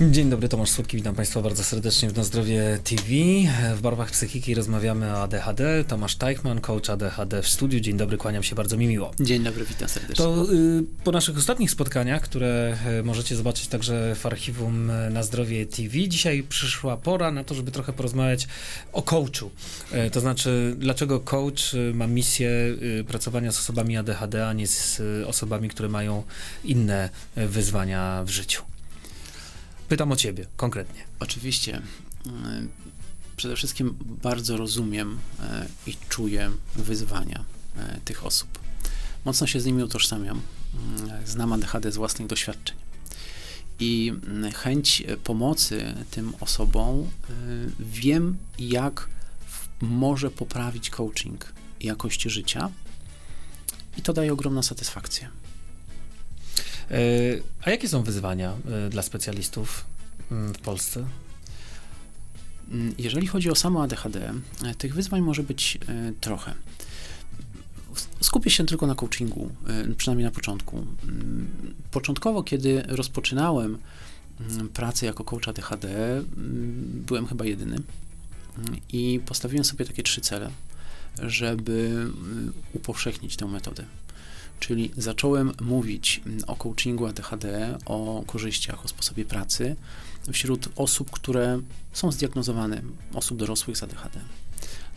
Dzień dobry, Tomasz Słodki, witam Państwa bardzo serdecznie w Na Zdrowie TV. W barwach psychiki rozmawiamy o ADHD. Tomasz Teichmann, coach ADHD w studiu. Dzień dobry, kłaniam się bardzo mi miło. Dzień dobry, witam serdecznie. To y, po naszych ostatnich spotkaniach, które y, możecie zobaczyć także w archiwum Na Zdrowie TV, dzisiaj przyszła pora na to, żeby trochę porozmawiać o coachu. Y, to znaczy, dlaczego coach y, ma misję y, pracowania z osobami ADHD, a nie z osobami, które mają inne wyzwania w życiu. Pytam o ciebie konkretnie. Oczywiście. y, Przede wszystkim bardzo rozumiem y, i czuję wyzwania y, tych osób. Mocno się z nimi utożsamiam. Znam ADHD z własnych doświadczeń. I chęć pomocy tym osobom wiem, jak może poprawić coaching jakości życia. I to daje ogromną satysfakcję. E, A jakie są wyzwania e, dla specjalistów mm, w Polsce? Mm, Jeżeli chodzi o samo ADHD, e, tych wyzwań może być trochę. Skupię się tylko na coachingu, przynajmniej na początku. Mm, Początkowo, kiedy rozpoczynałem pracę jako coach ADHD, byłem chyba jedyny i postawiłem sobie takie trzy cele, żeby upowszechnić tę metodę. Czyli zacząłem mówić mm, o coachingu ADHD, o korzyściach, o sposobie pracy wśród osób, które są zdiagnozowane, osób dorosłych z ADHD.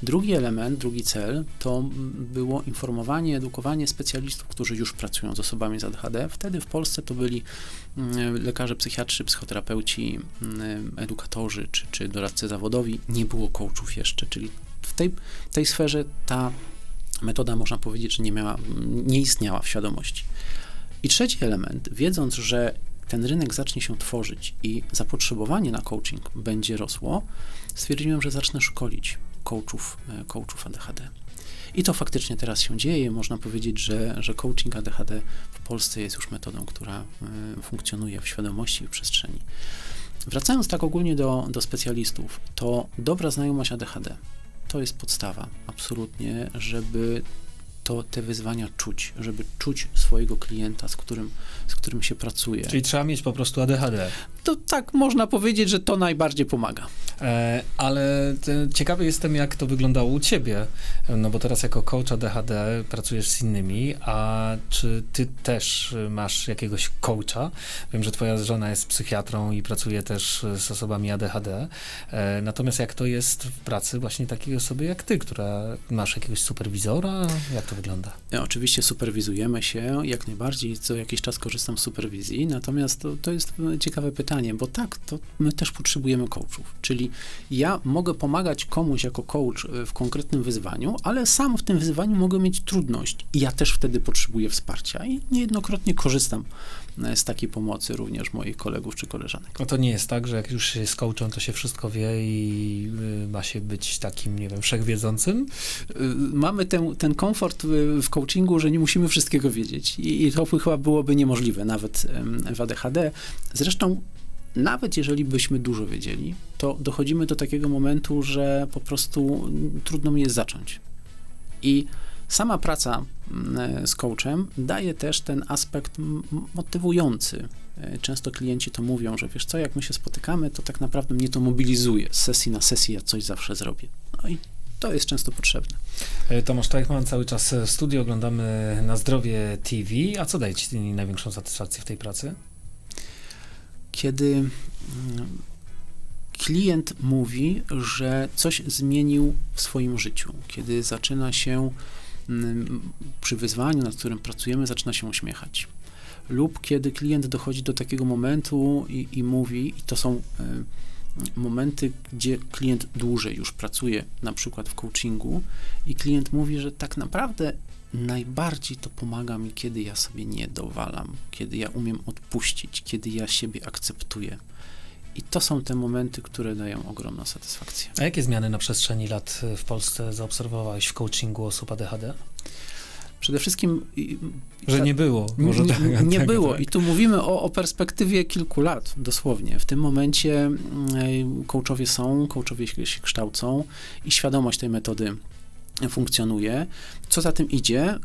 Drugi element, drugi cel to mm, było informowanie, edukowanie specjalistów, którzy już pracują z osobami z ADHD. Wtedy w Polsce to byli mm, lekarze psychiatrzy, psychoterapeuci, edukatorzy czy, czy doradcy zawodowi. Nie było coachów jeszcze, czyli w tej, tej sferze ta metoda, można powiedzieć, że nie, miała, nie istniała w świadomości. I trzeci element, wiedząc, że ten rynek zacznie się tworzyć i zapotrzebowanie na coaching będzie rosło, stwierdziłem, że zacznę szkolić coachów, e, coachów ADHD. I to faktycznie teraz się dzieje. Można powiedzieć, że, że coaching ADHD w Polsce jest już metodą, która e, funkcjonuje w świadomości i w przestrzeni. Wracając tak ogólnie do, do specjalistów, to dobra znajomość ADHD to jest podstawa, absolutnie, żeby to te wyzwania czuć, żeby czuć swojego klienta, z którym, z którym się pracuje. Czyli trzeba mieć po prostu ADHD. To tak można powiedzieć, że to najbardziej pomaga. E, ale te, ciekawy jestem, jak to wyglądało u ciebie, no bo teraz jako coach ADHD pracujesz z innymi, a czy ty też masz jakiegoś coacha? Wiem, że twoja żona jest psychiatrą i pracuje też z osobami ADHD, e, natomiast jak to jest w pracy właśnie takiej osoby jak ty, która masz jakiegoś superwizora? Jak to wygląda? E, Oczywiście superwizujemy się, jak najbardziej, co jakiś czas korzystam z superwizji, natomiast to, to jest ciekawe pytanie, bo tak, to my też potrzebujemy coachów, czyli ja mogę pomagać komuś jako coach e, w konkretnym wyzwaniu, ale sam w tym wyzwaniu mogę mieć trudność i ja też wtedy potrzebuję wsparcia i niejednokrotnie korzystam z takiej pomocy również moich kolegów czy koleżanek. No to nie jest tak, że jak już się coachem, to się wszystko wie i y, ma się być takim, nie wiem, wszechwiedzącym? Y, mamy ten, ten komfort w coachingu, że nie musimy wszystkiego wiedzieć i, i to chyba byłoby niemożliwe nawet w ADHD. Zresztą nawet jeżeli byśmy dużo wiedzieli, to dochodzimy do takiego momentu, że po prostu mm, trudno mi jest zacząć. I sama praca mm, z coachem daje też ten aspekt motywujący. E, Często klienci to mówią, że wiesz co, jak my się spotykamy, to tak naprawdę mnie to mobilizuje. Z sesji na sesję ja coś zawsze zrobię. No i to jest często potrzebne. E, Tomasz Teichmann, cały czas w studiu oglądamy na zdrowie TV. A co daje Ci największą satysfakcję w tej pracy? Kiedy mm, klient mówi, że coś zmienił w swoim życiu, kiedy zaczyna się przy wyzwaniu, nad którym pracujemy, zaczyna się uśmiechać. Lub kiedy klient dochodzi do takiego momentu i, i mówi, i to są e, momenty, gdzie klient dłużej już pracuje, na przykład w coachingu, i klient mówi, że tak naprawdę najbardziej to pomaga mi, kiedy ja sobie nie dowalam, kiedy ja umiem odpuścić, kiedy ja siebie akceptuję. I to są te momenty, które dają ogromną satysfakcję. A jakie zmiany na przestrzeni lat w Polsce zaobserwowałeś w coachingu osób ADHD? Przede wszystkim. Że ta- nie było. Może nie, tak, nie tak, było. Tak. I tu mówimy o, o perspektywie kilku lat, dosłownie. W tym momencie mm, coachowie są, coachowie się kształcą i świadomość tej metody funkcjonuje. Co za tym idzie, y,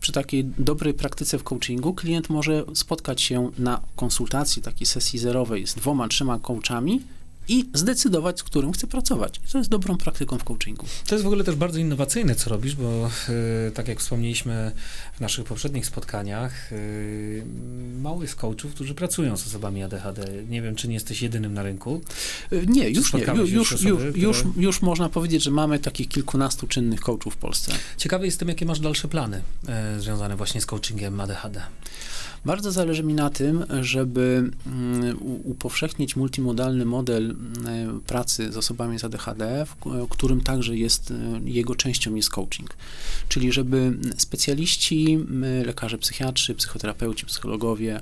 przy takiej dobrej praktyce w coachingu klient może spotkać się na konsultacji, takiej sesji zerowej z dwoma, trzema coachami i zdecydować, z którym chce pracować. I to jest dobrą praktyką w coachingu. To jest w ogóle też bardzo innowacyjne, co robisz, bo y, tak jak wspomnieliśmy w naszych poprzednich spotkaniach, y, mało jest coachów, którzy pracują z osobami ADHD. Nie wiem, czy nie jesteś jedynym na rynku. Y, Nie, już nie. spotkałeś Już, już już, osoby, już, już, które- już można powiedzieć, że mamy takich kilkunastu czynnych coachów w Polsce. Ciekawy jestem, jakie masz dalsze plany y, związane właśnie z coachingiem ADHD. Bardzo zależy mi na tym, żeby mm, upowszechnić multimodalny model pracy z osobami z ADHD, w którym także jest, y, jego częścią jest coaching. Czyli żeby specjaliści, lekarze psychiatrzy, psychoterapeuci, psychologowie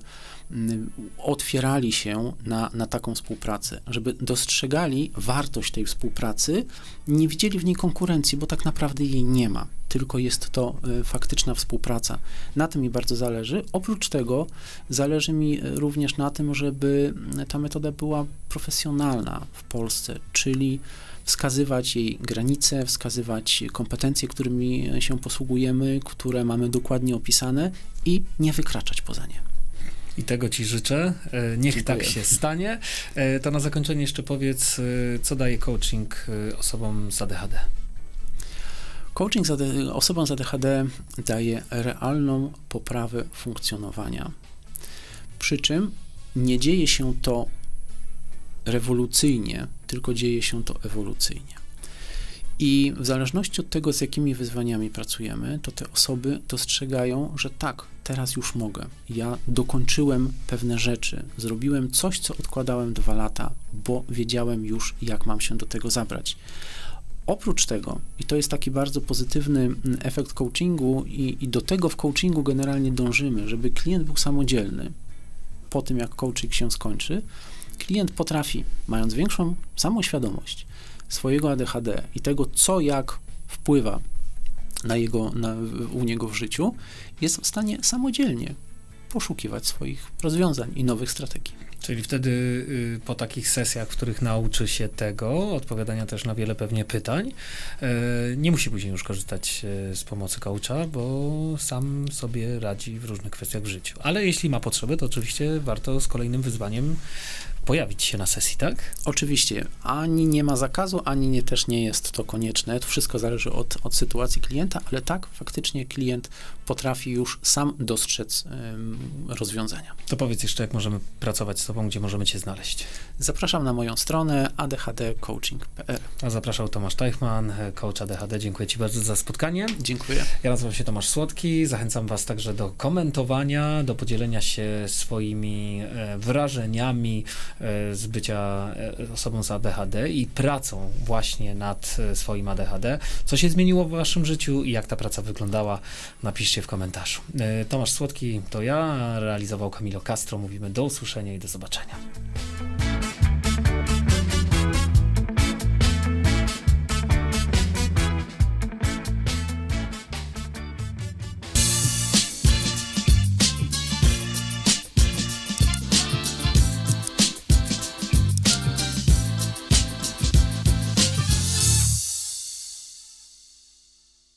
otwierali się na, na taką współpracę, żeby dostrzegali wartość tej współpracy, nie widzieli w niej konkurencji, bo tak naprawdę jej nie ma, tylko jest to y, faktyczna współpraca. Na tym mi bardzo zależy. Oprócz tego zależy mi y, również na tym, żeby y, ta metoda była profesjonalna w Polsce, czyli wskazywać jej granice, wskazywać kompetencje, którymi się posługujemy, które mamy dokładnie opisane i nie wykraczać poza nie. I tego Ci życzę. E, Niech Dziękuję. tak się stanie. E, To na zakończenie jeszcze powiedz, e, co daje coaching osobom z ADHD. Coaching osobom z ADHD daje realną poprawę funkcjonowania. Przy czym nie dzieje się to rewolucyjnie, tylko dzieje się to ewolucyjnie. I w zależności od tego, z jakimi wyzwaniami pracujemy, to te osoby dostrzegają, że tak, teraz już mogę. Ja dokończyłem pewne rzeczy, zrobiłem coś, co odkładałem dwa lata, bo wiedziałem już, jak mam się do tego zabrać. Oprócz tego, i to jest taki bardzo pozytywny mm, efekt coachingu, i, i do tego w coachingu generalnie dążymy, żeby klient był samodzielny po tym, jak coaching się skończy, klient potrafi, mając większą samoświadomość swojego ADHD i tego, co jak wpływa na jego, na, u niego w życiu, jest w stanie samodzielnie poszukiwać swoich rozwiązań i nowych strategii. Czyli wtedy y, po takich sesjach, w których nauczy się tego, odpowiadania też na wiele pewnie pytań, e, nie musi później już korzystać e, z pomocy coacha, bo sam sobie radzi w różnych kwestiach w życiu. Ale jeśli ma potrzebę, to oczywiście warto z kolejnym wyzwaniem pojawić się na sesji, tak? Oczywiście, ani nie ma zakazu, ani nie, też nie jest to konieczne. To wszystko zależy od, od sytuacji klienta, ale tak, faktycznie klient potrafi już sam dostrzec ym, rozwiązania. To powiedz jeszcze, jak możemy pracować z Tobą, gdzie możemy Cię znaleźć. Zapraszam na moją stronę adhdcoaching.pl. A zapraszał Tomasz Teichman, coach ADHD. Dziękuję Ci bardzo za spotkanie. Dziękuję. Ja nazywam się Tomasz Słodki. Zachęcam Was także do komentowania, do podzielenia się swoimi e, wrażeniami z bycia e, osobą z ADHD i pracą właśnie nad e, swoim ADHD. Co się zmieniło w Waszym życiu i jak ta praca wyglądała, napiszcie w komentarzu. E, Tomasz Słodki to ja, realizował Camilo Castro. Mówimy do usłyszenia i do zobaczenia.